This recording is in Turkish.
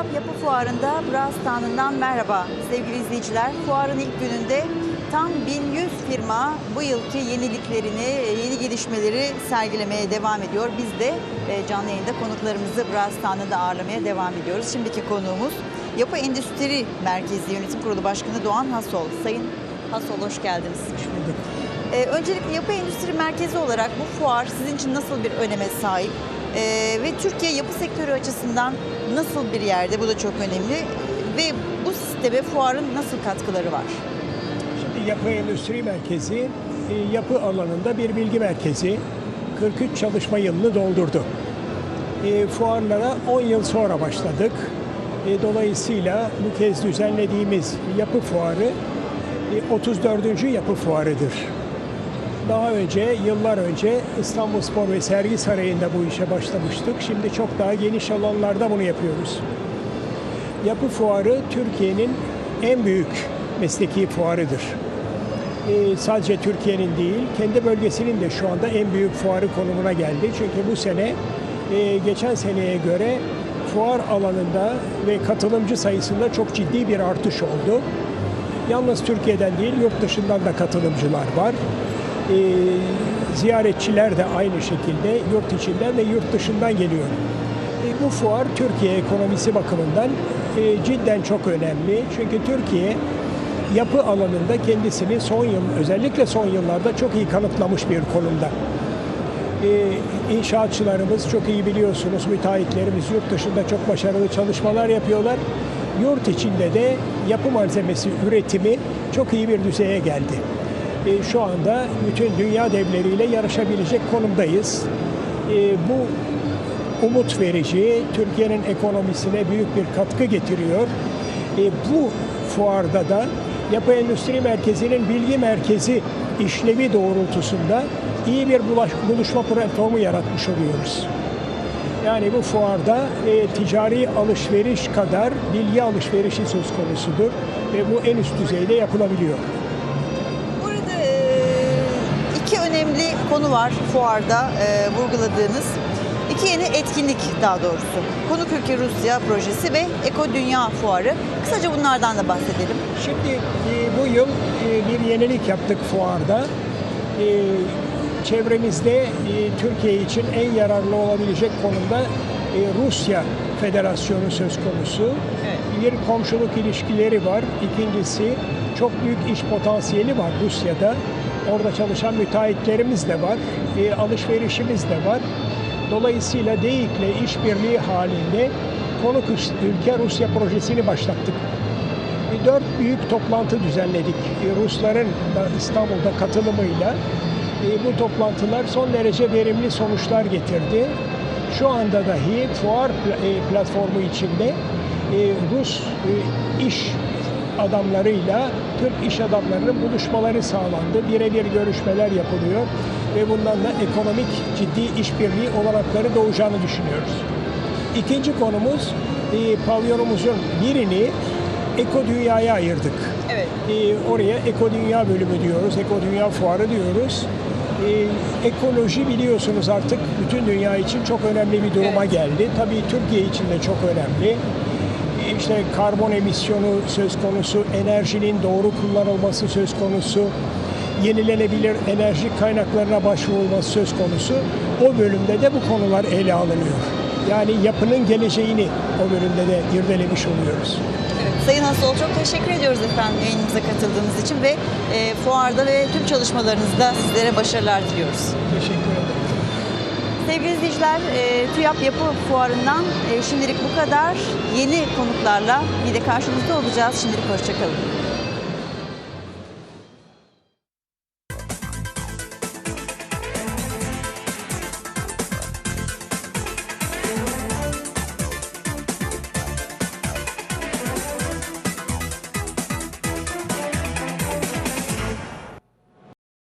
TÜYAP Yapı Fuarı'nda Bras Tanrı'ndan merhaba sevgili izleyiciler. Fuarın ilk gününde tam 1100 firma bu yılki yeniliklerini, yeni gelişmeleri sergilemeye devam ediyor. Biz de e, canlı yayında konuklarımızı Bras Tanrı'da ağırlamaya devam ediyoruz. Şimdiki konuğumuz Yapı Endüstri Merkezi Yönetim Kurulu Başkanı Doğan Hasol. Sayın Hasol hoş geldiniz. Ee, öncelikle Yapı Endüstri Merkezi olarak bu fuar sizin için nasıl bir öneme sahip? Ee, ve Türkiye yapı sektörü açısından nasıl bir yerde? Bu da çok önemli. Ve bu sisteme fuarın nasıl katkıları var? Şimdi Yapı Endüstri Merkezi e, yapı alanında bir bilgi merkezi. 43 çalışma yılını doldurdu. E, fuarlara 10 yıl sonra başladık. E, dolayısıyla bu kez düzenlediğimiz yapı fuarı e, 34. yapı fuarıdır. Daha önce, yıllar önce İstanbul Spor ve Sergi Sarayı'nda bu işe başlamıştık. Şimdi çok daha geniş alanlarda bunu yapıyoruz. Yapı Fuarı Türkiye'nin en büyük mesleki fuarıdır. Ee, sadece Türkiye'nin değil, kendi bölgesinin de şu anda en büyük fuarı konumuna geldi. Çünkü bu sene e, geçen seneye göre fuar alanında ve katılımcı sayısında çok ciddi bir artış oldu. Yalnız Türkiye'den değil, yurt dışından da katılımcılar var. Ee, ziyaretçiler de aynı şekilde yurt içinden ve yurt dışından geliyor. E, Bu fuar Türkiye ekonomisi bakımından e, cidden çok önemli. Çünkü Türkiye yapı alanında kendisini son yıl, özellikle son yıllarda çok iyi kanıtlamış bir konumda. E, inşaatçılarımız çok iyi biliyorsunuz, müteahhitlerimiz yurt dışında çok başarılı çalışmalar yapıyorlar. Yurt içinde de yapı malzemesi üretimi çok iyi bir düzeye geldi. E, şu anda bütün dünya devleriyle yarışabilecek konumdayız. E, bu umut verici, Türkiye'nin ekonomisine büyük bir katkı getiriyor. E, bu fuarda da Yapı Endüstri Merkezi'nin bilgi merkezi işlevi doğrultusunda iyi bir buluşma platformu yaratmış oluyoruz. Yani bu fuarda e, ticari alışveriş kadar bilgi alışverişi söz konusudur ve bu en üst düzeyde yapılabiliyor. Konu var fuarda e, vurguladığınız. İki yeni etkinlik daha doğrusu. Konuk ülke Rusya projesi ve Eko Dünya Fuarı. Kısaca bunlardan da bahsedelim. Şimdi e, bu yıl e, bir yenilik yaptık fuarda. E, çevremizde e, Türkiye için en yararlı olabilecek konumda e, Rusya Federasyonu söz konusu. Bir komşuluk ilişkileri var. İkincisi çok büyük iş potansiyeli var Rusya'da. Orada çalışan müteahhitlerimiz de var. E, alışverişimiz de var. Dolayısıyla DEİK'le işbirliği halinde konuk ülke Rusya projesini başlattık. Bir Dört büyük toplantı düzenledik. E, Rusların da İstanbul'da katılımıyla. E, Bu toplantılar son derece verimli sonuçlar getirdi. Şu anda dahi fuar e, platformu içinde e, Rus e, iş adamlarıyla Türk iş adamlarının buluşmaları sağlandı. Birebir görüşmeler yapılıyor ve bundan da ekonomik ciddi işbirliği olanakları doğacağını düşünüyoruz. İkinci konumuz e, pavyonumuzun birini Eko Dünya'ya ayırdık. Evet. E, oraya Eko Dünya bölümü diyoruz, Eko Dünya Fuarı diyoruz. E, ekoloji biliyorsunuz artık bütün dünya için çok önemli bir duruma Evet. geldi. Tabii Türkiye için de çok önemli. İşte karbon emisyonu söz konusu, enerjinin doğru kullanılması söz konusu, yenilenebilir enerji kaynaklarına başvurulması söz konusu. O bölümde de bu konular ele alınıyor. Yani yapının geleceğini o bölümde de irdelemiş oluyoruz. Sayın Hasol çok teşekkür ediyoruz efendim yayınımıza katıldığınız için ve e, fuarda ve tüm çalışmalarınızda sizlere başarılar diliyoruz. Teşekkür ederim. Sevgili izleyiciler, e, TÜYAP Yapı Fuarı'ndan e, şimdilik bu kadar. Yeni konuklarla bir de karşınızda olacağız. Şimdilik hoşçakalın.